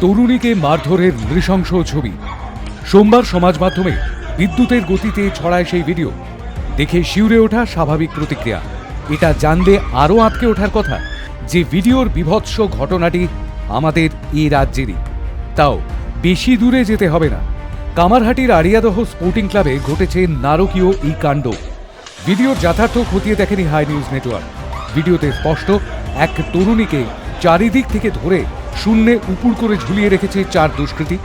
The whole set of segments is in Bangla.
তরুণীকে মারধরের নৃশংস ছবি। সোমবার সমাজ মাধ্যমে বিদ্যুতের গতিতে ছড়ায় সেই ভিডিও। দেখে শিউরে ওঠা স্বাভাবিক প্রতিক্রিয়া। এটা জানলে আরও আটকে ওঠার কথা যে ভিডিওর বিভৎস ঘটনাটি আমাদের এই রাজ্যেরই। তাও বেশি দূরে যেতে হবে না। কামারহাটির আরিয়াদহ স্পোর্টিং ক্লাবে ঘটেছে নারকীয় এই কাণ্ড। ভিডিওর যথার্থ খতিয়ে দেখেনি হাই নিউজ নেটওয়ার্ক। ভিডিওতে স্পষ্ট, এক তরুণীকে চারিদিক থেকে ধরে শূন্যে উপুর করে ঝুলিয়ে রেখেছে চার দুষ্কৃতী।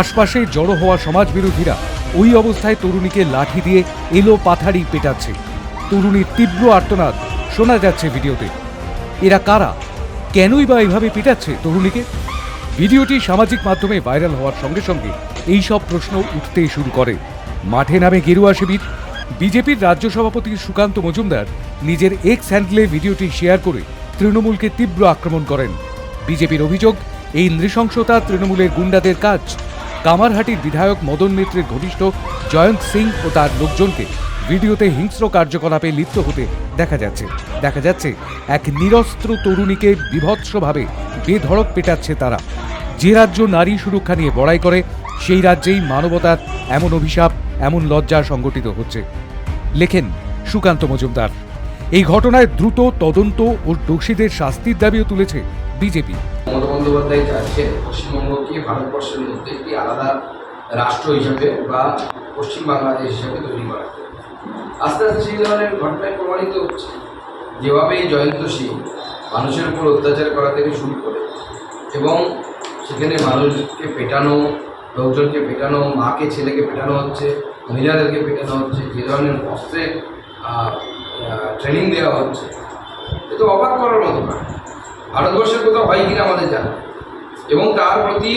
আশপাশে জড়ো হওয়া সমাজ বিরোধীরা ওই অবস্থায় তরুণীকে লাঠি দিয়ে এলো পাথাড়ি পেটাচ্ছে। তরুণীর তীব্র আর্তনাদ শোনা যাচ্ছে ভিডিওতে। এরা কারা? কেনই বা এইভাবে পিটাচ্ছে তরুণীকে? ভিডিওটি সামাজিক মাধ্যমে ভাইরাল হওয়ার সঙ্গে সঙ্গে এই সব প্রশ্ন উঠতে শুরু করে। মাঠে নামে গেরুয়া শিবির। বিজেপির রাজ্য সভাপতি সুকান্ত মজুমদার নিজের এক্স হ্যান্ডলে ভিডিওটি শেয়ার করে তৃণমূলকে তীব্র আক্রমণ করেন। বিজেপির অভিযোগ, এই নৃশংসতা তৃণমূলের গুন্ডাদের কাজ। কামারহাটির বিধায়ক মদন মিত্রের ঘনিষ্ঠ জয়ন্ত সিং ও তার লোকজনকে ভিডিওতে হিংস্র কার্যকলাপে লিপ্ত হতে দেখা যাচ্ছে। দেখা যাচ্ছে, এক নিরস্ত্র তরুণীকে বিভৎসভাবে বেধড়ক পেটাচ্ছে তারা। যে রাজ্য নারী সুরক্ষা নিয়ে বড়াই করে, সেই রাজ্যেই মানবতার এমন অভিশাপ, এমন লজ্জা সংগঠিত হচ্ছে। লেখেন সুকান্ত মজুমদার। এই ঘটনায় দ্রুত তদন্ত ও দোষীদের শাস্তির দাবিও তুলেছে বিজেপি। মমতা বন্দ্যোপাধ্যায় চাচ্ছেন পশ্চিমবঙ্গকে ভারতবর্ষের মধ্যে একটি আলাদা রাষ্ট্র হিসাবে বা পশ্চিম বাংলাদেশ হিসাবে তৈরি করা। আস্তে আস্তে সেই ধরনের ঘটনায় প্রমাণিত হচ্ছে। যেভাবে এই জয়ন্ত সিং মানুষের উপর অত্যাচার করা থেকে শুরু করে এবং সেখানে মানুষকে পেটানো, লোকজনকে পেটানো, মাকে, ছেলেকে পেটানো হচ্ছে, মহিলাদেরকে পেটানো হচ্ছে, যে ধরনের অস্ত্রের ট্রেনিং দেওয়া হচ্ছে, এ তো অবাক করার মতো না। ভারতবর্ষের কোথাও হয় কিনা আমাদের জানা এবং তার প্রতি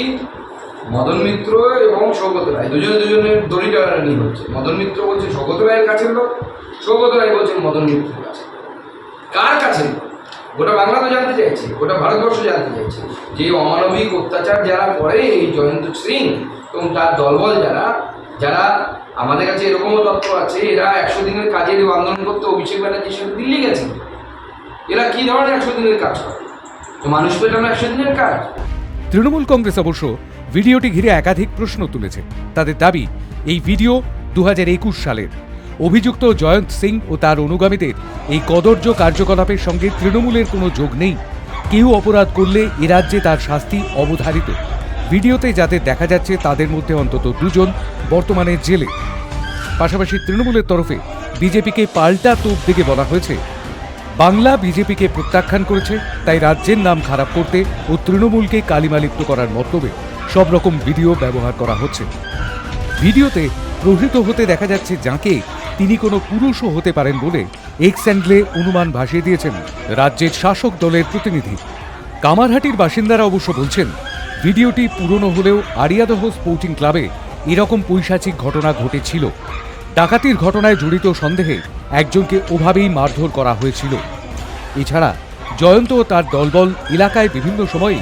মদন মিত্র এবং সৌগত রায়, দুজনে দুজনের দড়ি টানাটানি হচ্ছে। মদন মিত্র বলছে, সৌগত রায়ের কাছের লোক, সৌগত রায় বলছেন মদন মিত্রের কাছে। কার কাছে? গোটা বাংলা তো জানতে চাইছে, গোটা ভারতবর্ষ জানতে চাইছে। যে অমানবিক অত্যাচার যারা করে, এই জয়ন্ত সিং এবং তার দলবল যারা যারা আমাদের কাছে এরকমও তথ্য আছে, এরা একশো দিনের কাজের আন্দোলন করতে অভিষেক ব্যানার্জির সাথে দিল্লি গেছেন এরা কী ধরনের একশো দিনের কাজ করে? তো মানুষ পেটানো একশো দিনের কাজ। তৃণমূল কংগ্রেস অবশ্য ভিডিওটি ঘিরে একাধিক প্রশ্ন তুলেছে। তাদের দাবি, এই ভিডিও দুহাজার একুশ সালের। অভিযুক্ত জয়ন্ত সিং ও তার অনুগামীদের এই কদর্য কার্যকলাপের সঙ্গে তৃণমূলের কোনো যোগ নেই। কেউ অপরাধ করলে এ রাজ্যে তার শাস্তি অবধারিত। ভিডিওতে যাদের দেখা যাচ্ছে, তাদের মধ্যে অন্তত দুজন বর্তমানে জেলে। পাশাপাশি তৃণমূলের তরফে বিজেপিকে পাল্টা তোপ দিকে বলা হয়েছে। বাংলা বিজেপিকে প্রত্যাখ্যান করেছে, তাই রাজ্যের নাম খারাপ করতে ও তৃণমূলকে কালিমালিপ্ত করার মতলবে সব রকম ভিডিও ব্যবহার করা হচ্ছে। ভিডিওতে প্রহৃত হতে দেখা যাচ্ছে যাকে তিনি কোনো পুরুষও হতে পারেন বলে এক্স অ্যান্ডলে অনুমান ভাসিয়ে দিয়েছেন রাজ্যের শাসক দলের প্রতিনিধি। কামারহাটির বাসিন্দারা অবশ্য বলছেন, ভিডিওটি পুরনো হলেও আরিয়াদহ স্পোর্টিং ক্লাবে এরকম পৈশাচিক ঘটনা ঘটেছিল। ডাকাতির ঘটনায় জড়িত সন্দেহে একজনকে ওভাবেই মারধর করা হয়েছিল। এছাড়া জয়ন্ত ও তার দলবল এলাকায় বিভিন্ন সময়ে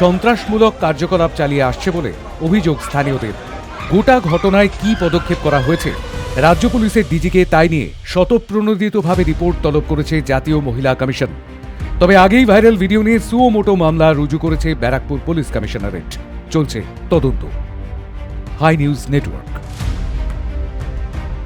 সন্ত্রাসমূলক কার্যকলাপ চালিয়ে আসছে বলে অভিযোগ স্থানীয়দের। গোটা ঘটনায় কি পদক্ষেপ করা হয়েছে, রাজ্য পুলিশের ডিজিকে তাই নিয়ে শতপ্রণোদিতভাবে রিপোর্ট তলব করেছে জাতীয় মহিলা কমিশন। তবে আগেই ভাইরাল ভিডিও নিয়ে সুও মোটো মামলা রুজু করেছে ব্যারাকপুর পুলিশ কমিশনারেট। চলছে তদন্ত। High news network.